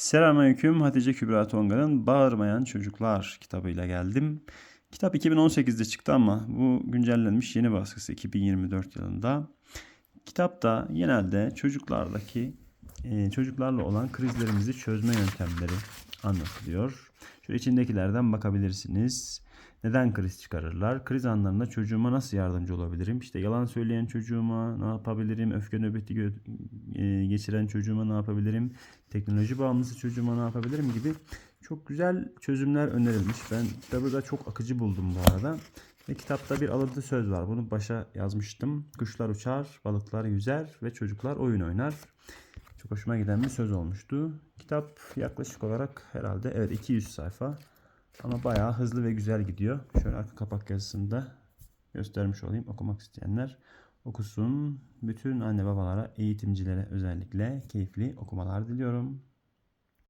Selamünaleyküm. Hatice Kübra Tonga'nın Bağırmayan Çocuklar kitabıyla geldim. Kitap 2018'de çıktı ama bu güncellenmiş yeni baskısı 2024 yılında. Kitapta genelde çocuklardaki e, çocuklarla olan krizlerimizi çözme yöntemleri anlatılıyor. Şöyle içindekilerden bakabilirsiniz. Neden kriz çıkarırlar? Kriz anlarında çocuğuma nasıl yardımcı olabilirim? İşte yalan söyleyen çocuğuma ne yapabilirim? Öfke nöbeti e, geçiren çocuğuma ne yapabilirim? Teknoloji bağımlısı çocuğuma ne yapabilirim gibi çok güzel çözümler önerilmiş. Ben kitabı da çok akıcı buldum bu arada. Ve kitapta bir alıntı söz var. Bunu başa yazmıştım. Kuşlar uçar, balıklar yüzer ve çocuklar oyun oynar. Çok hoşuma giden bir söz olmuştu. Kitap yaklaşık olarak herhalde evet 200 sayfa. Ama bayağı hızlı ve güzel gidiyor. Şöyle arka kapak yazısında göstermiş olayım. Okumak isteyenler okusun. Bütün anne babalara, eğitimcilere özellikle keyifli okumalar diliyorum.